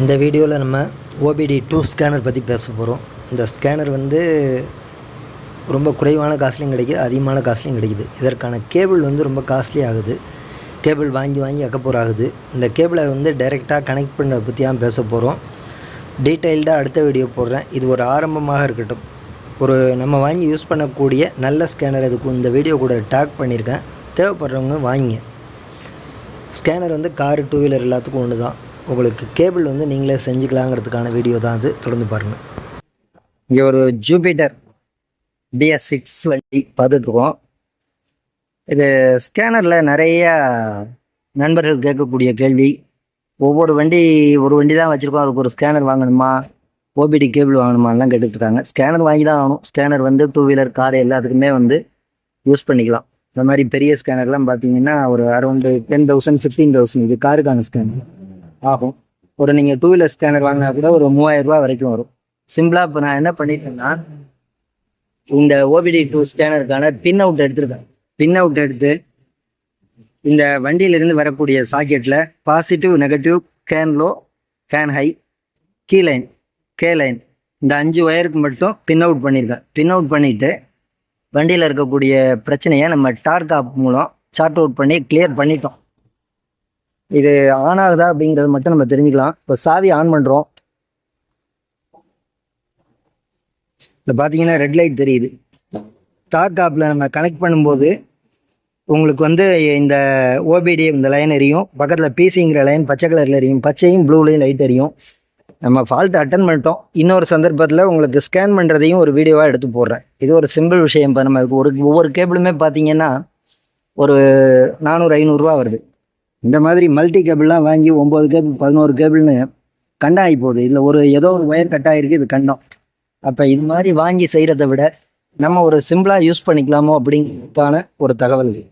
இந்த வீடியோவில் நம்ம ஓபிடி டூ ஸ்கேனர் பற்றி பேச போகிறோம் இந்த ஸ்கேனர் வந்து ரொம்ப குறைவான காஸ்ட்லையும் கிடைக்குது அதிகமான காஸ்ட்லையும் கிடைக்குது. இதற்கான கேபிள் வந்து ரொம்ப காஸ்ட்லி ஆகுது. கேபிள் வாங்கி வாங்கி அக்கப்போர் ஆகுது. இந்த கேபிளை வந்து டைரெக்டாக கனெக்ட் பண்ணுறதை பற்றி தான் பேச போகிறோம் டீட்டெயில்டாக அடுத்த வீடியோ போடுறேன். இது ஒரு ஆரம்பமாக இருக்கட்டும். ஒரு நம்ம வாங்கி யூஸ் பண்ணக்கூடிய நல்ல ஸ்கேனர் இதுக்கு இந்த வீடியோ கூட டேக் பண்ணியிருக்கேன் தேவைப்படுறவங்க வாங்கிங்க. ஸ்கேனர் வந்து காரு டூ வீலர் எல்லாத்துக்கும் ஒன்று தான் உங்களுக்கு கேபிள் வந்து நீங்களே செஞ்சுக்கலாங்கிறதுக்கான வீடியோ தான் அது. தொடர்ந்து பாருங்கள் இங்கே ஒரு ஜூபிட்டர் பிஎஸ் சிக்ஸ் வண்டி பார்த்துட்ருக்கோம். இது ஸ்கேனரில் நிறையா நண்பர்கள் கேட்கக்கூடிய கேள்வி. ஒவ்வொரு வண்டி ஒரு வண்டி தான் வச்சுருக்கோம். அதுக்கு ஒரு ஸ்கேனர் வாங்கணுமா? ஓபிடி கேபிள் வாங்கணுமான்லாம் கேட்டுட்ருக்காங்க. ஸ்கேனர் வாங்கி தான் ஆகணும். ஸ்கேனர் வந்து டூ வீலர் கார் எல்லாத்துக்குமே வந்து யூஸ் பண்ணிக்கலாம். இந்த மாதிரி பெரிய ஸ்கேனர்லாம் பார்த்தீங்கன்னா ஒரு around ten thousand fifteen thousand இது காருக்கான ஸ்கேனர் ஆகும். ஒரு நீங்கள் டூ வீலர் ஸ்கேனர் வாங்கினா கூட ஒரு மூவாயிரம் ரூபாய் வரைக்கும் வரும். சிம்பிளாக இப்போ நான் என்ன பண்ணிட்டேன்னா இந்த ஓபிடி டூ ஸ்கேனருக்கான பின் அவுட் எடுத்திருக்கேன். பின் அவுட் எடுத்து இந்த வண்டியிலிருந்து வரக்கூடிய சாக்கெட்டில் positive negative CAN low CAN high key line K line இந்த அஞ்சு ஒயருக்கு மட்டும் பின் அவுட் பண்ணியிருக்கேன் பின் அவுட் பண்ணிவிட்டு வண்டியில் இருக்கக்கூடிய பிரச்சனையை நம்ம டார்க் ஆப் மூலம் சார்ட் அவுட் பண்ணி கிளியர் பண்ணிட்டோம். இது ஆன் ஆகுதா அப்படிங்கிறது மட்டும் நம்ம தெரிஞ்சுக்கலாம். இப்போ சாவி ஆன் பண்ணுறோம் இப்போ பார்த்தீங்கன்னா ரெட் லைட் தெரியுது. டார்க் ஆப்பில் நம்ம கனெக்ட் பண்ணும்போது உங்களுக்கு வந்து இந்த ஓபிடி இந்த லைன் எரியும். பக்கத்தில் பிசிங்கிற லைன் பச்சை கலரில் எரியும். பச்சையும் ப்ளூலையும் லைட் எரியும். நம்ம ஃபால்ட் அட்டன் பண்ணிட்டோம். இன்னொரு சந்தர்ப்பத்தில் உங்களுக்கு ஸ்கேன் பண்ணுறதையும் ஒரு வீடியோவாக எடுத்து போடுறேன். இது ஒரு சிம்பிள் விஷயம். இப்போ நம்ம ஒரு ஒவ்வொரு கேபிளுமே பார்த்தீங்கன்னா ஒரு நானூறு ஐநூறுரூவா வருது. இந்த மாதிரி மல்டி கேபிள்லாம் வாங்கி ஒம்பது கேபிள் பதினோரு கேபிள்னு கண்டாகி போகுது. இதில் ஒரு ஏதோ ஒரு ஒயர் கட் ஆகிருக்கு இது கண்டம். அப்போ இது மாதிரி வாங்கி செய்கிறத விட நம்ம ஒரு சிம்பிளாக யூஸ் பண்ணிக்கலாமோ அப்படிங்கிறதுக்கான ஒரு தகவல் இது.